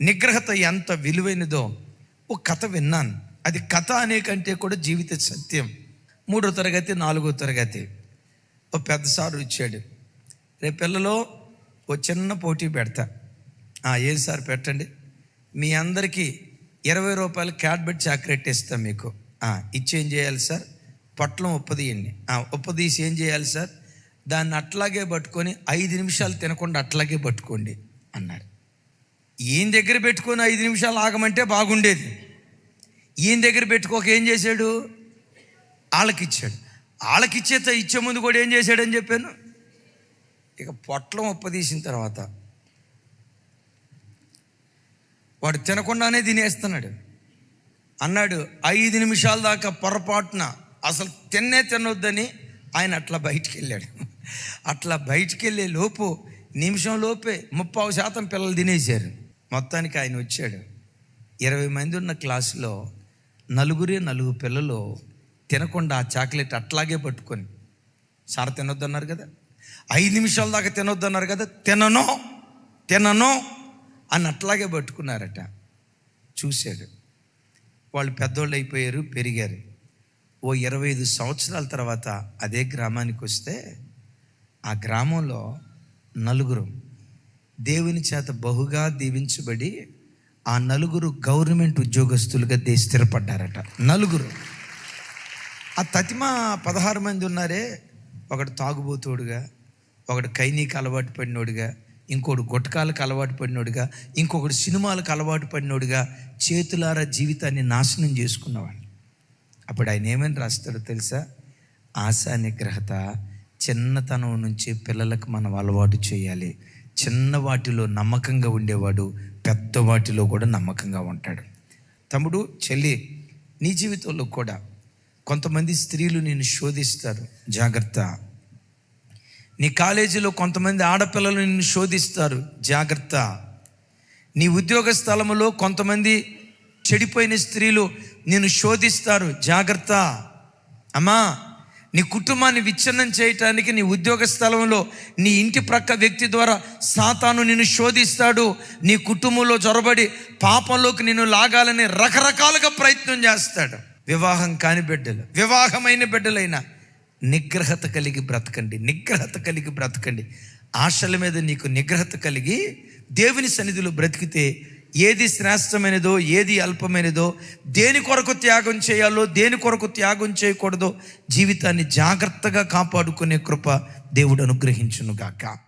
నిగ్రహత ఎంత విలువైనదో ఒక కథ విన్నాను. అది కథ అనే కంటే కూడా జీవిత సత్యం. మూడో తరగతి నాలుగో తరగతి. ఓ పెద్ద సారు ఇచ్చాడు రేపు పిల్లలో ఓ చిన్న పోటీ పెడతా. "ఆ, ఏం సార్ పెట్టండి. మీ అందరికీ ఇరవై రూపాయలు క్యాడ్బెట్ చాక్లెట్ ఇస్తాం మీకు. "ఆ, ఇచ్చి ఏం చేయాలి సార్? పొట్లం ఉప్పదీయండి ఉప్పదీసి ఏం చేయాలి సార్? దాన్ని అట్లాగే పట్టుకొని ఐదు నిమిషాలు తినకుండా అట్లాగే పట్టుకోండి అన్నాడు. ఈయన దగ్గర పెట్టుకొని ఐదు నిమిషాలు ఆగమంటే బాగుండేది. ఈయన దగ్గర పెట్టుకోక ఏం చేశాడు? వాళ్ళకిచ్చాడు వాళ్ళకిచ్చేత ఇచ్చే ముందు కూడా ఏం చేశాడని చెప్పాను? ఇక పొట్లం ఉప్పదీసిన తర్వాత వాడు తినకుండానే తినేస్తున్నాడు. అన్నాడు ఐదు నిమిషాల దాకా పొరపాటున అసలు తిన్నే తినొద్దని ఆయన అట్లా బయటికి వెళ్ళాడు అట్లా బయటికి వెళ్ళే లోపు నిమిషం లోపే ముప్పావు శాతం పిల్లలు తినేశారు. మొత్తానికి ఆయన వచ్చాడు. ఇరవై మంది ఉన్న క్లాసులో నలుగురే నలుగురు పిల్లలు తినకుండా ఆ చాక్లెట్ అట్లాగే పట్టుకొని సార్ తినొద్దన్నారు కదా. ఐదు నిమిషాల దాకా తినొద్దన్నారు కదా. తినను తినను అని అట్లాగే పట్టుకున్నారట. చూశాడు. వాళ్ళు పెద్దోళ్ళు అయిపోయారు పెరిగారు. ఓ ఇరవై ఐదు సంవత్సరాల తర్వాత అదే గ్రామానికి వస్తే ఆ గ్రామంలో నలుగురు దేవుని చేత బహుగా దీవించబడి ఆ నలుగురు గవర్నమెంట్ ఉద్యోగస్తులుగా దే స్థిరపడ్డారట. నలుగురు. ఆ తతిమ పదహారు మంది ఉన్నారే. ఒకడు తాగుబోతోడుగా ఒకడు కైనీకి అలవాటు పడినోడుగా ఇంకోడు గుట్టకాలకు అలవాటు పడినోడుగా ఇంకొకడు సినిమాలకు అలవాటు పడినోడుగా చేతులారా జీవితాన్ని నాశనం చేసుకున్నవాడు. అప్పుడు ఆయన ఏమని రాస్తాడో తెలుసా? ఆశా నిగ్రహత చిన్నతనం నుంచి పిల్లలకు మనం అలవాటు చేయాలి. చిన్న వాటిలో నమ్మకంగా ఉండేవాడు పెద్ద వాటిలో కూడా నమ్మకంగా ఉంటాడు. తమ్ముడు చెల్లి నీ జీవితంలో కూడా కొంతమంది స్త్రీలు నేను శోధిస్తారు. జాగ్రత్త. నీ కాలేజీలో కొంతమంది ఆడపిల్లలు నిన్ను శోధిస్తారు. జాగ్రత్త. నీ ఉద్యోగ స్థలములో కొంతమంది చెడిపోయిన స్త్రీలు నిన్ను శోధిస్తారు. జాగ్రత్త. అమ్మా నీ కుటుంబాన్ని విచ్ఛిన్నం చేయటానికి నీ ఉద్యోగ స్థలంలో నీ ఇంటి ప్రక్క వ్యక్తి ద్వారా సాతాను నిన్ను శోధిస్తాడు. నీ కుటుంబంలో జొరబడి పాపంలోకి నిన్ను లాగాలని రకరకాలుగా ప్రయత్నం చేస్తాడు. వివాహం కాని బిడ్డలు వివాహమైన బిడ్డలైనా నిగ్రహత కలిగి బ్రతకండి నిగ్రహత కలిగి బ్రతకండి. ఆశల మీద నీకు నిగ్రహత కలిగి దేవుని సన్నిధిలో బ్రతికితే ఏది శ్రేష్టమైనదో ఏది అల్పమైనదో దేని కొరకు త్యాగం చేయాలో దేని కొరకు త్యాగం చేయకూడదో జీవితాన్ని జాగ్రత్తగా కాపాడుకునే కృప దేవుడు అనుగ్రహించునుగాక.